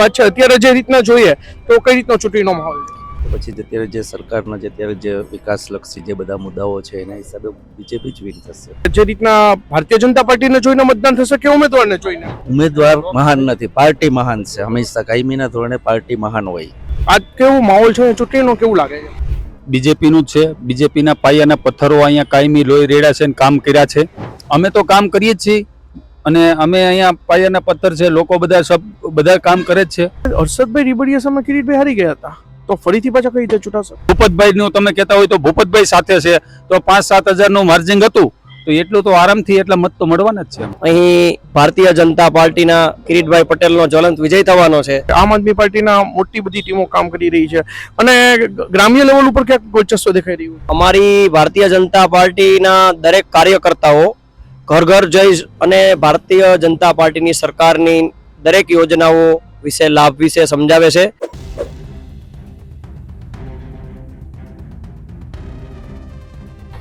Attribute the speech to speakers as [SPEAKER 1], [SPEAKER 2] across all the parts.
[SPEAKER 1] વાત છે અત્યારે જે રીતના જોઈએ તો કઈ રીતનો ચૂંટણીનો માહોલ
[SPEAKER 2] પછી જે અત્યારે જે સરકારના જે અત્યારે જે વિકાસલક્ષી જે બધા મુદ્દાઓ છે એના હિસાબે બીજેપી જ વિન થશે.
[SPEAKER 1] જે રીતના ભારતીય જનતા પાર્ટીને જોઈને મતદાન થશે કે ઉમેદવારને જોઈને?
[SPEAKER 2] ઉમેદવાર મહાન નથી પાર્ટી મહાન છે. હંમેશા કાયમીના ધોરણે પાર્ટી મહાન હોય.
[SPEAKER 1] આ કેવું માહોલ છે ચૂંટણીનો કેવું લાગે છે?
[SPEAKER 3] બીજેપીનું જ છે. બીજેપીના પાયાના પથ્થરો અહીંયા કાયમી લોહી રેડા છે અને કામ કર્યા છે. અમે તો કામ કરીએ જ છીએ. અને અમે અહીંયા પાયાના પથ્થર છે લોકો બધા સબ બધા કામ કરે જ છે.
[SPEAKER 1] હર્ષદભાઈ રીબડિયા સામે કિરીટભાઈ હારી ગયા હતા. તો ફરીથી પાછા કઈ રીતે ચૂંટાશે?
[SPEAKER 3] ભૂપતભાઈ નું તમે કહેતા હોય તો ભૂપતભાઈ સાથે છે. તો પાંચ સાત હજારનું માર્જિંગ હતું. તો એટલું તો આરામથી એટલા મત તો મળવાના જ છે.
[SPEAKER 4] અહીં ભારતીય જનતા પાર્ટીના કિરીટભાઈ પટેલનો જ્વલંત વિજય થવાનો છે.
[SPEAKER 1] આમ આદમી પાર્ટીના મોટી બધી ટીમો કામ કરી રહી છે. અને ગ્રામ્ય લેવલ ઉપર ક્યાંક વર્ચસ્વ દેખાઈ રહ્યું?
[SPEAKER 4] અમારી ભારતીય જનતા પાર્ટીના દરેક કાર્યકર્તાઓ ઘર ઘર જઈ અને ભારતીય જનતા પાર્ટીની સરકારની દરેક યોજનાઓ વિશે લાભ વિશે સમજાવે છે.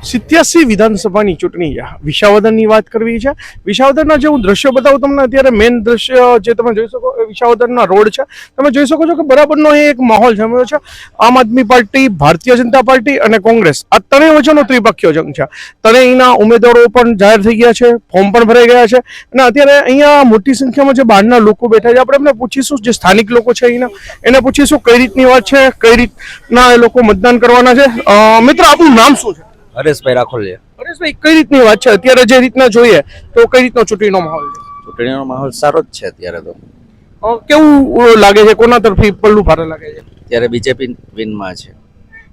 [SPEAKER 1] સિત્યાસી વિધાનસભાની ચૂંટણી છે વિસાવદરની વાત કરવી છે. વિશાવદનના જે હું દ્રશ્યો બતાવું તમને, અત્યારે મેઇન દ્રશ્ય જે તમે જોઈ શકો, એ વિશાવદનના રોડ છે. તમે જોઈ શકો છો કે બરાબરનો એ એક માહોલ જમ્યો છે. આમ આદમી પાર્ટી, ભારતીય જનતા પાર્ટી અને કોંગ્રેસ. આ ત્રણેય વચ્ચેનો ત્રિપક્ષીય જંગ છે. ત્રણેયના ઉમેદવારો પણ જાહેર થઈ ગયા છે, ફોર્મ પણ ભરાઈ ગયા છે. અને અત્યારે અહીંયા મોટી સંખ્યામાં જે બહારના લોકો બેઠા છે, આપણે એમને પૂછીશું જે સ્થાનિક લોકો છે અહીંના, એને પૂછીશું કઈ રીતની વાત છે, કઈ રીતના એ લોકો મતદાન કરવાના છે. મિત્ર, આપનું નામ શું છે?
[SPEAKER 2] હરેશભાઈ રાખોલિયા
[SPEAKER 1] હરેશભાઈ કઈ રીતની વાત છે? અત્યારે જે રીતના જોઈએ તો કઈ રીતનો ચૂંટણીનો માહોલ છે?
[SPEAKER 2] ચૂંટણીનો માહોલ સારો જ છે અત્યારે તો.
[SPEAKER 1] કેવું લાગે છે? કોના તરફથી પલ્લું ભારે લાગે છે?
[SPEAKER 2] અત્યારે બીજેપી વિનમાં છે.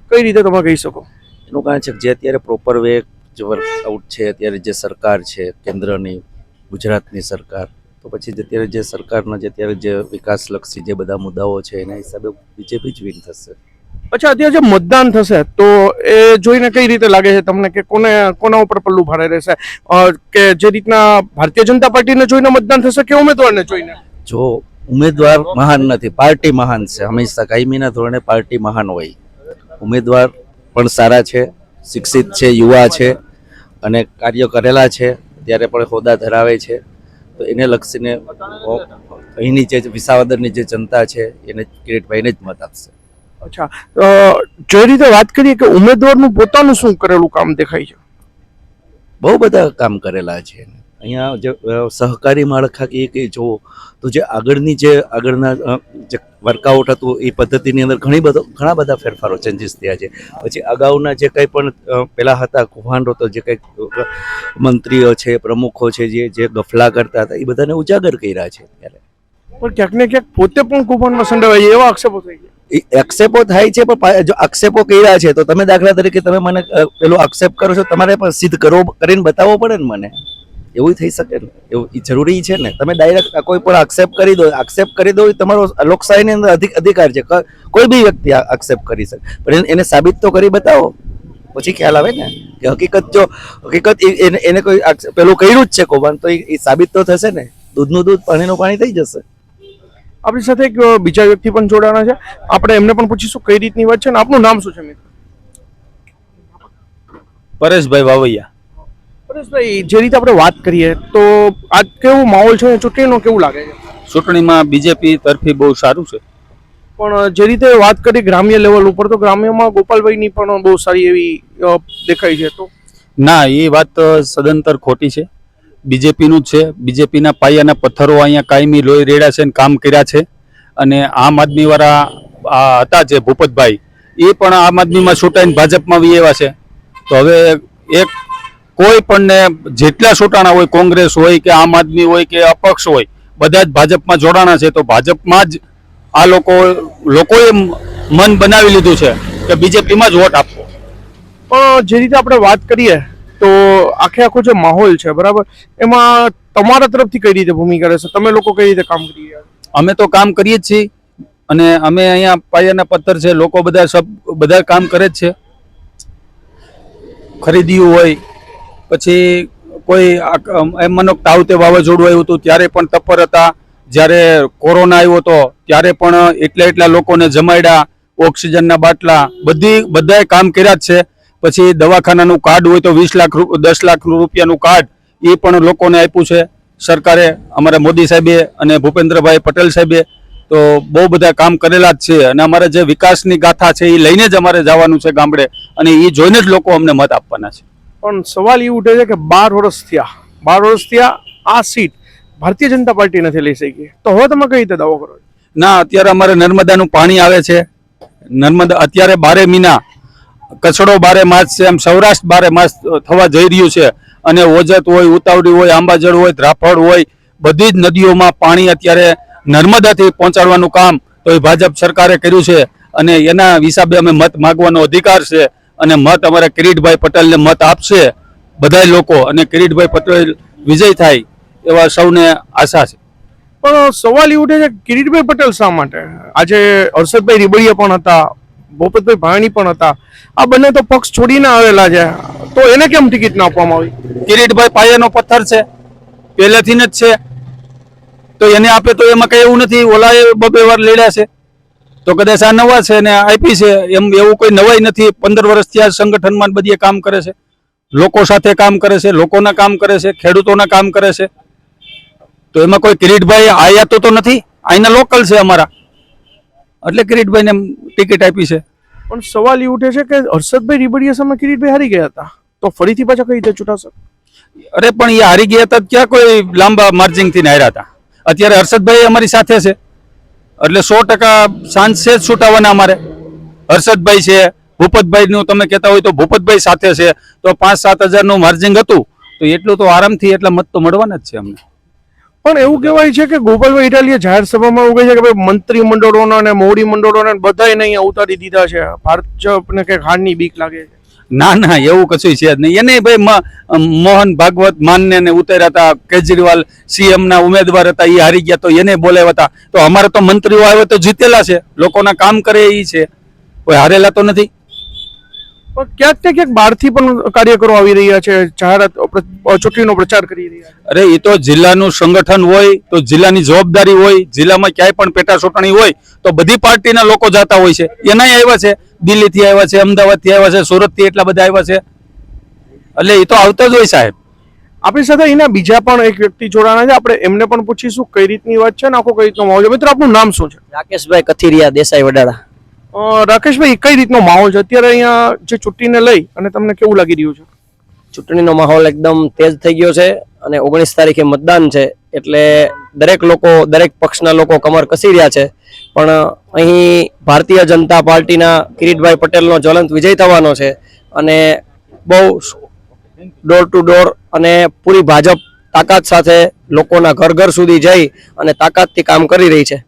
[SPEAKER 1] કઈ રીતે તમે કહી શકો?
[SPEAKER 2] એનું કારણ છે કે જે અત્યારે પ્રોપર વે જે વર્કઆઉટ છે અત્યારે જે સરકાર છે કેન્દ્રની ગુજરાતની સરકાર તો પછી જે અત્યારે જે સરકારના જે અત્યારે જે વિકાસલક્ષી જે બધા મુદ્દાઓ છે એના હિસાબે બીજેપી જ વિન થશે.
[SPEAKER 1] અચ્છા, અત્યારે જે મતદાન થશે, તો એ જોઈને કઈ રીતે લાગે છે તમને કે કોને, કોના ઉપર પલ્લું ભારે રહેશે? કે જે રીતના ભારતીય જનતા પાર્ટીને જોઈને મતદાન થશે કે ઉમેદવારને જોઈને?
[SPEAKER 2] જો ઉમેદવાર મહાન નથી, પાર્ટી મહાન છે. હંમેશા કાયમીના ધોરણે પાર્ટી મહાન હોય. ઉમેદવાર પણ સારા છે, શિક્ષિત છે, યુવા છે અને કાર્ય કરેલા છે, ત્યારે પણ હોદ્દા ધરાવે છે. તો એને લક્ષીને અહીંની જે વિસાવદરની જે જનતા છે, એને કિરીટભાઈને જ મત આપશે.
[SPEAKER 1] અચ્છા જે રીતે વાત કરીએ કે ઉમેદવારનું પોતાનું શું કરેલું કામ દેખાય છે?
[SPEAKER 2] બહુ બધા કામ કરેલા છે. અહીંયા જે સહકારી માળખાકીય કે જો, તો જે આગળની જે, આગળના જે વર્કઆઉટ હતું, એ પદ્ધતિની અંદર ઘણી બધો, ઘણા બધા ફેરફારો ચેન્જીસ થયા છે. પછી અગાઉના જે કંઈ પણ પહેલાં હતા કૌભાંડો તો જે કંઈક મંત્રીઓ છે, પ્રમુખો છે, જે જે ગફલા કરતા હતા, એ બધાને ઉજાગર કર્યા છે. ત્યારે
[SPEAKER 1] પણ ક્યાંક ને ક્યાંક પોતે પણ કુપનમાં સંડોવાય એવા આક્ષેપો થઈ ગયા
[SPEAKER 2] એક્સેપો થાય છે, પણ જો આક્ષેપો કર્યા છે, તો તમે દાખલા તરીકે તમે મને પેલો આક્ષેપ કરો છો, તમારે પણ સિદ્ધ કરવો કરીને બતાવવો પડે ને મને? એવું થઈ શકે ને? એવું જરૂરી છે ને? તમે ડાયરેક્ટ કોઈ પણ આક્ષેપ કરી દો, આક્ષેપ કરી દો, એ તમારો લોકશાહીની અંદર અધિક, અધિકાર છે. કોઈ બી વ્યક્તિ આક્ષેપ કરી શકે. પણ એને- એને સાબિત તો કરી બતાવો. પછી ખ્યાલ આવે ને? કે હકીકત જો, હકીકત એને એને કોઈ પેલું કર્યું જ છે, કૌભાંડ, તો એ સાબિત તો થશે ને? દૂધનું દૂધ, પાણીનું પાણી થઈ જશે.
[SPEAKER 1] આપણી સાથે એક બીજા વ્યક્તિ પણ જોડાણા છે. આપણે એમને પણ પૂછીશું કઈ રીતની વાત છે ને આપનું નામ શું છે મિત્ર?
[SPEAKER 3] પરેશભાઈ વાવૈયા.
[SPEAKER 1] પરેશભાઈ જે રીતે આપણે વાત કરીએ તો આજ કેવો માહોલ છે ચૂંટણીનો કેવું લાગે છે?
[SPEAKER 3] ચૂંટણીમાં બીજેપી તરફી બહુ સારું છે.
[SPEAKER 1] પણ જે રીતે વાત કરી ગ્રામ્ય લેવલ ઉપર તો ગ્રામ્યમાં ગોપાલભાઈની પણ બહુ સારી એવી દેખાય છે. તો?
[SPEAKER 3] ના એ વાત સદંતર ખોટી છે. બીજેપીનું જ છે. બીજેપીના પાયાના પથ્થરો અહીંયા કાયમી લોહી રેડા છે અને કામ કર્યા છે. અને આમ આદમીવાળા આ હતા જે ભૂપતભાઈ, એ પણ આમ આદમીમાં છૂટાઈને ભાજપમાં વી એવા છે. તો હવે એક કોઈ પણને જેટલા છૂટાણા હોય, કોંગ્રેસ હોય કે આમ આદમી હોય કે અપક્ષ હોય, બધા જ ભાજપમાં જોડાણા છે. તો ભાજપમાં જ આ લોકો, લોકોએ મન બનાવી લીધું છે કે બીજેપીમાં જ વોટ આપવો
[SPEAKER 1] પણ જે રીતે આપણે વાત કરીએ તો આખે આખો જે માહોલ છે, બરાબર? એમાં તમારા તરફથી કઈ રીતે ભૂમિકા રહેશે? તમે લોકો કઈ રીતે કામ કરી રહ્યા
[SPEAKER 3] અમે તો કામ કરીએ જ છીએ અને અમે અહીંયા પાયાના પથ્થર છે, લોકો બધા સબ, બધા કામ કરે જ છે. ખરીદ્યું હોય, પછી કોઈ એમ માનો તાવતે વાવાઝોડું આવ્યું હતું, ત્યારે પણ તપર હતા. જ્યારે કોરોના આવ્યો હતો, ત્યારે પણ એટલા એટલા લોકોને જમાડ્યા ઓક્સિજનના બાટલા, બધી, બધાએ કામ કર્યા જ છે. પછી દવાખાનાનું કાર્ડ હોય તો વીસ લાખ દસ લાખ રૂપિયાનું કાર્ડ એ પણ લોકોને આપ્યું છે સરકારે અમારા મોદી સાહેબે અને ભૂપેન્દ્રભાઈ પટેલ સાહેબે. તો બહુ બધા કામ કરેલા જ છે અને અમારે જે વિકાસની ગાથા છે એ લઈને જ અમારે જવાનું છે ગામડે અને એ જોઈને જ લોકો અમને મત આપવાના છે.
[SPEAKER 1] પણ સવાલ એ ઉઠે છે કે બાર વર્ષ થયા બાર વર્ષ થયા આ સીટ ભારતીય જનતા પાર્ટી નથી લઈ શકી. તો હવે તમે કઈ રીતે દાવો કરો
[SPEAKER 3] ના અત્યારે અમારે નર્મદાનું પાણી આવે છે. નર્મદા અત્યારે બારે મહિના કચડો બારે માસ છે એમ સૌરાષ્ટ્ર બારે માસ થવા જઈ રહ્યું છે. અને ઓજત હોય, ઉતાવળી હોય, આંબાજળ હોય, ધ્રાફળ હોય, બધી જ નદીઓમાં પાણી અત્યારે નર્મદાથી પહોંચાડવાનું કામ તો એ ભાજપ સરકારે કર્યું છે. અને એના હિસાબે અમે મત માગવાનો અધિકાર છે અને મત અમારા કિરીટભાઈ પટેલને મત આપશે બધાય લોકો. અને કિરીટભાઈ પટેલ વિજય થાય એવા સૌને આશા છે.
[SPEAKER 1] પણ સવાલ એ ઉઠે છે, કિરીટભાઈ પટેલ શા માટે? આજે હર્ષદભાઈ રીબડિયા પણ હતા ભૂપતભાઈ ભાણી પણ હતા. આ બંને તો પક્ષ છોડીને આવેલા છે. તો એને કેમ ટિકિટ ના આપવામાં આવી?
[SPEAKER 3] કિરીટભાઈ પાયાનો પથ્થર છે. પહેલેથી જ છે. તો એને આપે તો એમાં કઈ એવું નથી. ઓલાએ બબે વાર લડ્યા છે. તો કદાચ આ નવા છે ને આપી છે, એમ એવું કોઈ નવાઈ નથી. પંદર વર્ષથી આ સંગઠનમાં બધીએ કામ કરે છે. લોકો સાથે કામ કરે છે, લોકોના કામ કરે છે, ખેડૂતોના કામ કરે છે. તો એમાં કોઈ કિરીટભાઈ આયાતો તો નથી? અહીંના લોકલ છે અમારા. એટલે કિરીટભાઈને ટિકિટ આપી છે.
[SPEAKER 1] પણ સવાલ એ ઉઠે છે કે હર્ષદભાઈ રીબડિયા સામે કિરીટભાઈ હારી ગયા હતા? તો ફરીથી પાછા કઈ રીતે ચૂંટાશે?
[SPEAKER 3] અરે પણ એ હારી ગયા હતા ક્યાં કોઈ લાંબા માર્જિંગથી હાર્યા હતા? અત્યારે હર્ષદભાઈ અમારી સાથે છે. એટલે સો ટકા સાંજે છે જ છૂટાવાના અમારે. હર્ષદભાઈ છે ભૂપતભાઈનું તમે કહેતા હોય તો ભૂપતભાઈ સાથે છે. તો પાંચ સાત હજારનું માર્જિંગ હતું. તો એટલું તો આરામથી એટલા મત તો મળવાના જ છે અમને.
[SPEAKER 1] પણ એવું કહેવાય છે કે ગોપાલભાઈ ઇટાલીએ જાહેર સભામાં એવું કહે છે કે ભાઈ મંત્રી મંડળોના અને મોવડી મંડળોને બધાય નહીં ઉતારી દીધા છે. ભાજપને કે હારની બીક લાગે છે.
[SPEAKER 3] ના ના એવું કશું છે જ નહીં. એને ભાઈ મોહન ભાગવત માનને ને ઉતર્યા હતા કેજરીવાલ સીએમ ના ઉમેદવાર હતા એ હારી ગયા તો એને બોલાવ્યા હતા. તો અમારે તો મંત્રીઓ આવે તો જીતેલા છે. લોકોના કામ કરે એ છે. કોઈ હારેલા તો નથી.
[SPEAKER 1] પણ ક્યાંક ને ક્યાંક બહારથી પણ કાર્યકરો આવી રહ્યા છે જાહેરાત ચૂંટણીનો પ્રચાર કરી રહ્યા છે.
[SPEAKER 3] અરે એ તો જિલ્લાનું સંગઠન હોય તો જિલ્લાની જવાબદારી હોય જિલ્લામાં ક્યાંય પણ પેટા ચૂંટણી હોય તો બધી પાર્ટીના લોકો જતા હોય છે. એનાય આવ્યા છે. દિલ્હીથી આવ્યા છે અમદાવાદથી આવ્યા છે સુરતથી એટલા બધા આવ્યા છે. એટલે એ તો આવતા જ હોય સાહેબ.
[SPEAKER 1] આપણી સાથે એના બીજા પણ એક વ્યક્તિ જોડાણા છે. આપણે એમને પણ પૂછીશું કઈ રીતની વાત છે ને આખો કઈ રીતનો માહોલ છે. મિત્રો આપનું નામ શું છે?
[SPEAKER 4] રાકેશભાઈ કથિરિયા દેસાઈ વડાળા.
[SPEAKER 1] રાકેશભાઈ, કઈ રીતનો માહોલ છે? અત્યારે અહીંયા જે ચૂંટણીને લઈ અને તમને કેવું લાગી રહ્યું છે?
[SPEAKER 4] ચૂંટણીનો માહોલ એકદમ તેજ થઈ ગયો છે અને ઓગણીસ તારીખે મતદાન છે, એટલે દરેક લોકો, દરેક પક્ષના લોકો કમર કસી રહ્યા છે. પણ અહીં ભારતીય જનતા પાર્ટીના કિરીટભાઈ પટેલનો જ્વલંત વિજય થવાનો છે અને બહુ ડોર ટુ ડોર અને પૂરી ભાજપ તાકાત સાથે લોકોના ઘર ઘર સુધી જઈ અને તાકાતથી કામ કરી રહી છે.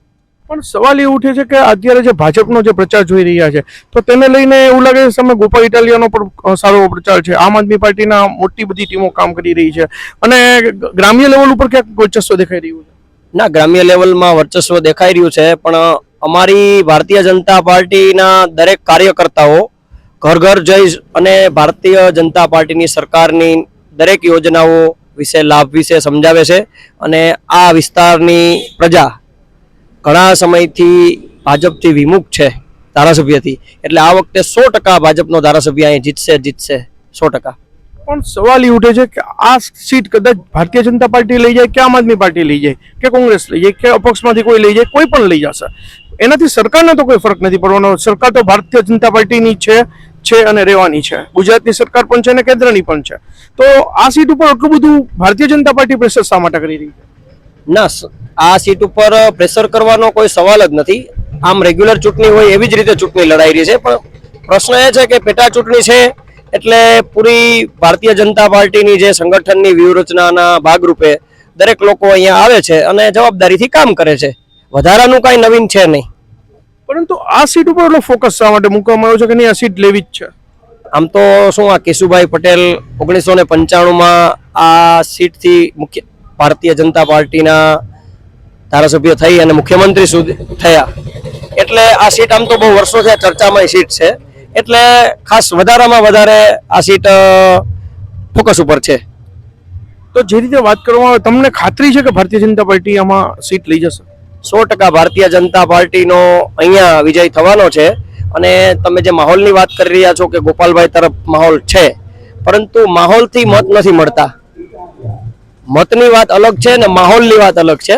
[SPEAKER 1] પણ સવાલ એ ઉઠે છે કે અત્યારે જે ભાજપનો જે પ્રચાર જોઈ રહ્યા છે, તો તેને લઈને એવું લાગે છે તમે ગોપાલ ઇટાલિયાનો પણ સારો પ્રચાર છે. આમ આદમી પાર્ટીના મોટી બધી ટીમો કામ કરી રહી છે. અને ગ્રામ્ય લેવલ ઉપર ક્યાંક વર્ચસ્વ દેખાઈ રહ્યું છે?
[SPEAKER 4] ના, ગ્રામ્ય લેવલમાં વર્ચસ્વ દેખાઈ રહ્યું છે, પણ અમારી ભારતીય જનતા પાર્ટીના દરેક કાર્યકર્તાઓ ઘર ઘર જઈ અને ભારતીય જનતા પાર્ટીની સરકારની દરેક યોજનાઓ વિશે, લાભ વિશે સમજાવે છે અને આ વિસ્તારની પ્રજા ઘણા સમયથી ભાજપથી વિમુખ છે ધારાસભ્યથી. એટલે આ વખતે સો ટકા ભાજપનો ધારાસભ્ય અહીં જીતશે જીતશે. સો ટકા.
[SPEAKER 1] પણ સવાલ એ ઉઠે છે કે આ સીટ કદાચ ભારતીય જનતા પાર્ટી લઈ જાય કે આમ આદમી પાર્ટી લઈ જાય કે કોંગ્રેસ લઈ જાય કે અપક્ષમાંથી કોઈ લઈ જાય કોઈ પણ લઈ જશે. એનાથી સરકારને તો કોઈ ફરક નથી પડવાનો. સરકાર તો ભારતીય જનતા પાર્ટીની છે છે અને રહેવાની છે. ગુજરાતની સરકાર પણ છે અને કેન્દ્રની પણ છે. તો આ સીટ ઉપર આટલું બધું ભારતીય જનતા પાર્ટી પ્રેશર શા માટે કરી રહી છે?
[SPEAKER 4] ના આ સીટ ઉપર પ્રેશર કરવાનો કોઈ સવાલ જ નથી. આમ રેગ્યુલર ચૂંટણી હોય એવી જ રીતે ચૂંટણી લડાઈ રહી છે. પણ પ્રશ્ન એ છે કે પેટા ચૂંટણી છે એટલે પૂરી ભારતીય જનતા પાર્ટીની જે સંગઠનની વ્યૂહરચનાના ભાગરૂપે દરેક લોકો અહીંયા આવે છે અને જવાબદારીથી કામ કરે છે. વધારાનું કાંઈ નવીન છે નહીં.
[SPEAKER 1] પરંતુ આ સીટ ઉપર એટલો ફોકસ શા માટે મૂકવામાં આવ્યો છે કે નહીં? આ સીટ લેવી જ છે.
[SPEAKER 4] આમ તો શું આ કેશુભાઈ પટેલ ઓગણીસો ને પંચાણુંમાં આ સીટથી મુખ્ય ભારતીય જનતા પાર્ટીના ધારાસભ્ય થઈ અને મુખ્યમંત્રી સુધી થયા. એટલે આ સીટ આમ તો બહુ વર્ષોથી આ ચર્ચામાં સીટ છે. એટલે ખાસ વધારામાં વધારે આ સીટ ફોકસ ઉપર છે.
[SPEAKER 1] તો જે રીતે વાત કરવામાં આવે તમને ખાતરી છે કે ભારતીય જનતા પાર્ટી આમાં સીટ લઈ જશે?
[SPEAKER 4] સો ટકા ભારતીય જનતા પાર્ટીનો અહીંયા વિજય થવાનો છે. અને તમે જે માહોલની વાત કરી રહ્યા છો કે ગોપાલભાઈ તરફ માહોલ છે. પરંતુ માહોલથી મત નથી મળતા. મતની વાત અલગ છે ને માહોલની વાત અલગ છે.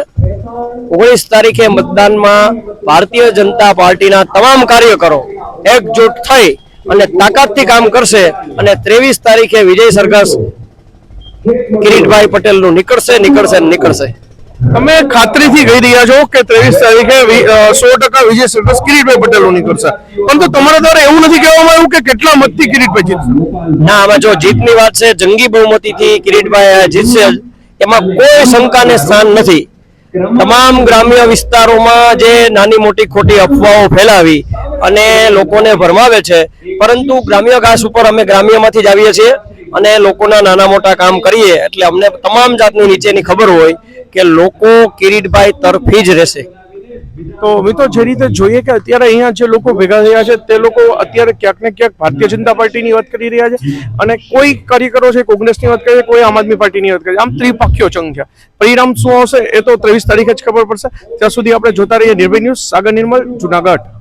[SPEAKER 4] ઓગણીસ તારીખે મતદાનમાં ભારતીય જનતા પાર્ટીના તમામ કાર્યકરો એકજૂટ થઈ અને તાકાતથી કામ કરશે અને ત્રેવીસ તારીખે વિજય સરઘસ કિરીટભાઈ પટેલનું નીકળશે નીકળશે નીકળશે.
[SPEAKER 1] તમે ખાતરીથી કહી રહ્યા છો કે ત્રેવીસ તારીખે સો ટકા વિજય સરઘસ કિરીટભાઈ પટેલનું નીકળશે. પરંતુ તમારા દ્વારા એવું નથી કહેવામાં આવ્યું કે કેટલા મતથી કિરીટભાઈ જીતશે?
[SPEAKER 4] ના આમાં જો જીતની વાત છે જંગી બહુમતીથી કિરીટભાઈ જીતશે. એમાં કોઈ શંકાને સ્થાન નથી. તમામ ગ્રામ્ય વિસ્તારોમાં જે નાની મોટી ખોટી અફવાઓ ફેલાવી અને લોકોને ભરમાવે છે, પરંતુ ગ્રામ્ય ઘાસ ઉપર અમે ગ્રામ્યમાંથી જ આવીએ છીએ અને લોકોના નાના મોટા કામ કરીએ. એટલે અમને તમામ જાતની નીચેની ખબર હોય કે લોકો કિરીટભાઈ તરફી જ રહેશે.
[SPEAKER 1] તો મિત્રો જે રીતે જોઈએ કે અત્યારે અહીંયા જે લોકો ભેગા થયા છે, તે લોકો અત્યારે ક્યાંક ને ક્યાંક ભારતીય જનતા પાર્ટીની વાત કરી રહ્યા છે અને કોઈ કાર્યકરો છે કોંગ્રેસની વાત કરે છે, કોઈ આમ આદમી પાર્ટીની વાત કરે છે. આમ ત્રિપક્ષીય જંગ છે. પરિણામ શું આવશે એ તો ત્રેવીસ તારીખે જ ખબર પડશે. ત્યાં સુધી આપણે જોતા રહીએ. નિર્ભય ન્યૂઝ, સાગર નિર્મલ, જુનાગઢ.